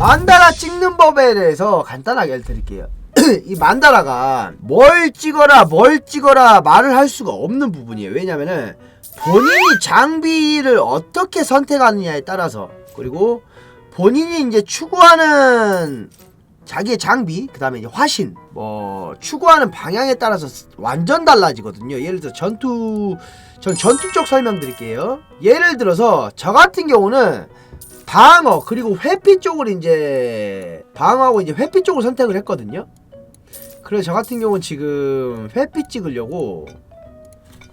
만다라 찍는 법에 대해서 간단하게 알려드릴게요. 이 만다라가 뭘 찍어라 뭘 찍어라 말을 할 수가 없는 부분이에요. 왜냐면은 본인이 장비를 어떻게 선택하느냐에 따라서 그리고 본인이 이제 추구하는 자기의 장비, 그 다음에 화신, 뭐, 추구하는 방향에 따라서 완전 달라지거든요. 예를 들어 전투, 전 전투 쪽 설명 드릴게요. 예를 들어서 저 같은 경우는 방어, 그리고 회피 쪽을 이제, 방어하고 이제 회피 쪽을 선택을 했거든요. 그래서 저 같은 경우는 지금 회피 찍으려고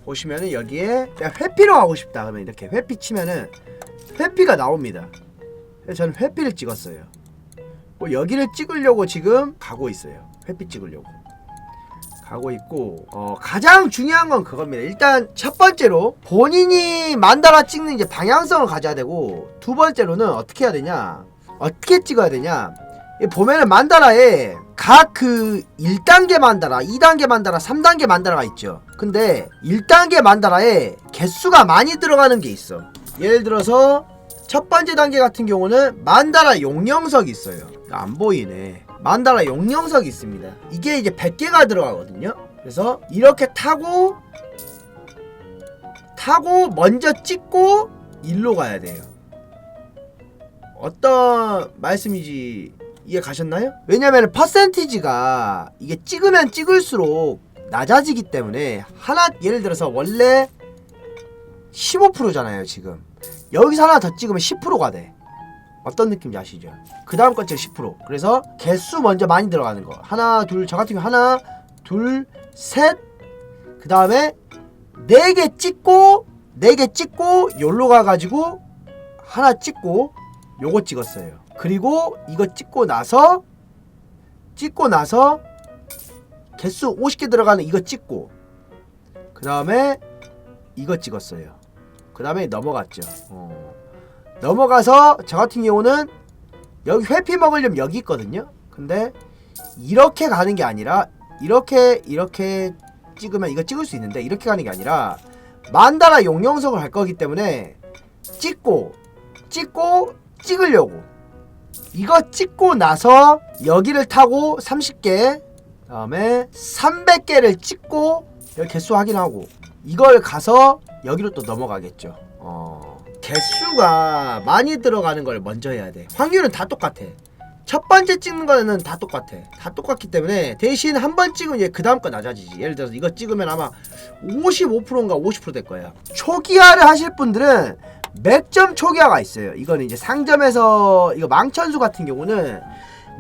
보시면은 여기에 회피로 하고 싶다. 그러면 이렇게 회피 치면은 회피가 나옵니다. 그래서 저는 회피를 찍었어요. 뭐 여기를 찍으려고 지금 가고 있어요. 햇빛 찍으려고. 가고 있고 어, 가장 중요한 건 그겁니다. 일단 첫 번째로 본인이 만다라 찍는 이제 방향성을 가져야 되고 두 번째로는 어떻게 해야 되냐? 어떻게 찍어야 되냐? 이 보면은 만다라에 각 그 1단계 만다라, 2단계 만다라, 3단계 만다라가 있죠. 근데 1단계 만다라에 개수가 많이 들어가는 게 있어. 예를 들어서 첫 번째 단계 같은 경우는 만다라 용영석이 있어요. 안 보이네. 만다라 용영석이 있습니다. 이게 이제 100개가 들어가거든요. 그래서 이렇게 타고 타고 먼저 찍고 일로 가야 돼요. 어떤 말씀인지 이해 가셨나요? 왜냐면 퍼센티지가 이게 찍으면 찍을수록 낮아지기 때문에 하나 예를 들어서 원래 15%잖아요 지금. 여기서 하나 더 찍으면 10%가 돼. 어떤 느낌인지 아시죠? 그 다음 건 지금 10% 그래서 개수 먼저 많이 들어가는 거. 하나 둘 저 같은 경우 하나 둘셋그 다음에 4개 찍고 4개 찍고 요로 가가지고 하나 찍고 요거 찍었어요. 그리고 이거 찍고 나서 찍고 나서 개수 50개 들어가는 이거 찍고 그 다음에 이거 찍었어요. 그 다음에 넘어갔죠. 어. 넘어가서 저 같은 경우는 여기 회피 먹으려면 여기 있거든요. 근데 이렇게 가는 게 아니라 이렇게 이렇게 찍으면 이거 찍을 수 있는데 이렇게 가는 게 아니라 만다라 용영석을 할 거기 때문에 찍고 찍고 찍으려고. 이거 찍고 나서 여기를 타고 30개 다음에 300개를 찍고 여기 개수 확인하고 이걸 가서 여기로 또 넘어가겠죠. 어, 개수가 많이 들어가는 걸 먼저 해야 돼. 확률은 다 똑같아. 첫 번째 찍는 거는 다 똑같아. 다 똑같기 때문에 대신 한 번 찍으면 그 다음 거 낮아지지. 예를 들어서 이거 찍으면 아마 55%인가 50%될 거야 초기화를 하실 분들은 맥점 초기화가 있어요. 이거는 이제 상점에서 이거 망천수 같은 경우는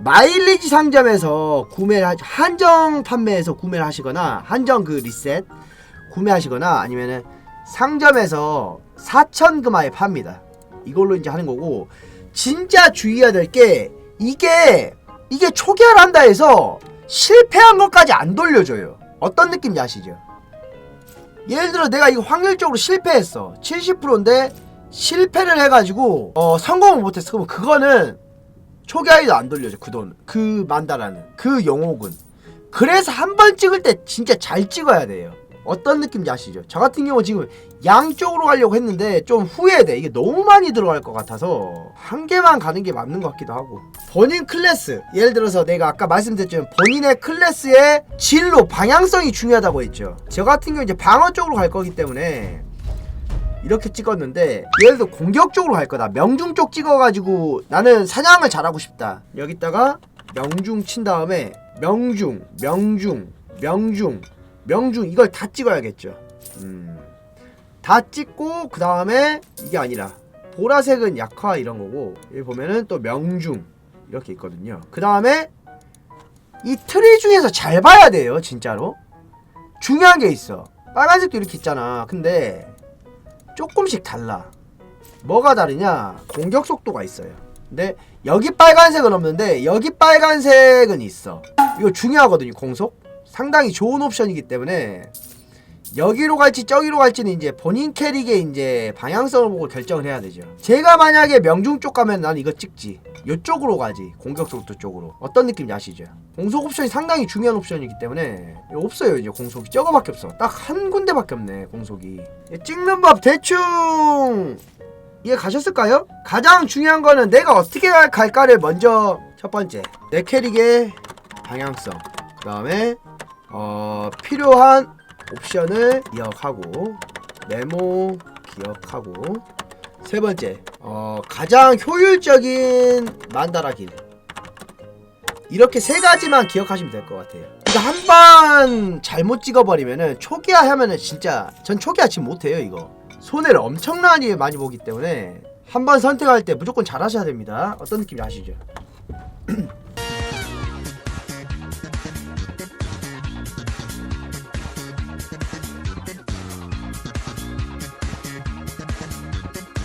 마일리지 상점에서 구매를 하, 한정 판매에서 구매를 하시거나 한정 그 리셋 구매하시거나 아니면은 상점에서 4천 금화에 팝니다. 이걸로 이제 하는 거고 진짜 주의해야 될 게 이게 이게 초기화를 한다 해서 실패한 것까지 안 돌려줘요. 어떤 느낌인지 아시죠? 예를 들어 내가 이거 확률적으로 실패했어. 70%인데 실패를 해가지고 어 성공을 못했어. 그러면 그거는 초기화에도 안 돌려줘. 그 돈, 그 만다라는 그 영옥은. 그래서 한 번 찍을 때 진짜 잘 찍어야 돼요. 어떤 느낌인지 아시죠? 저 같은 경우 지금 양쪽으로 가려고 했는데 좀 후회돼. 이게 너무 많이 들어갈 것 같아서 한 개만 가는 게 맞는 것 같기도 하고. 본인 클래스, 예를 들어서 내가 아까 말씀드렸지만 본인의 클래스의 진로, 방향성이 중요하다고 했죠. 저 같은 경우 이제 방어 쪽으로 갈 거기 때문에 이렇게 찍었는데 예를 들어 공격 쪽으로 갈 거다. 명중 쪽 찍어가지고 나는 사냥을 잘하고 싶다. 여기다가 명중 친 다음에 명중, 명중, 명중, 명중 이걸 다 찍어야겠죠. 음. 다 찍고 그 다음에 이게 아니라 보라색은 약화 이런 거고 여기 보면은 또 명중 이렇게 있거든요. 그 다음에 이 트리 중에서 잘 봐야 돼요, 진짜로. 중요한 게 있어. 빨간색도 이렇게 있잖아. 근데 조금씩 달라. 뭐가 다르냐? 공격 속도가 있어요. 근데 여기 빨간색은 없는데 여기 빨간색은 있어. 이거 중요하거든요, 공속. 상당히 좋은 옵션이기 때문에 여기로 갈지 저기로 갈지는 이제 본인 캐릭의 이제 방향성을 보고 결정을 해야 되죠. 제가 만약에 명중 쪽 가면 난 이거 찍지. 이쪽으로 가지. 공격 속도 쪽으로. 어떤 느낌인지 아시죠? 공속 옵션이 상당히 중요한 옵션이기 때문에 없어요 이제 공속이 저거밖에 없어. 딱 한 군데밖에 없네 공속이. 찍는 법 대충 이해 가셨을까요? 가장 중요한 거는 내가 어떻게 갈- 갈까를 먼저 첫 번째 내 캐릭의 방향성 그 다음에 어, 필요한 옵션을 기억하고 메모 기억하고 세 번째 어, 가장 효율적인 만다라 길 이렇게 세 가지만 기억하시면 될 것 같아요. 이거 한 번 잘못 찍어버리면은 초기화 하면은 진짜 전 초기화 지금 못해요 이거. 손해를 엄청나게 많이 보기 때문에 한 번 선택할 때 무조건 잘하셔야 됩니다. 어떤 느낌이 아시죠?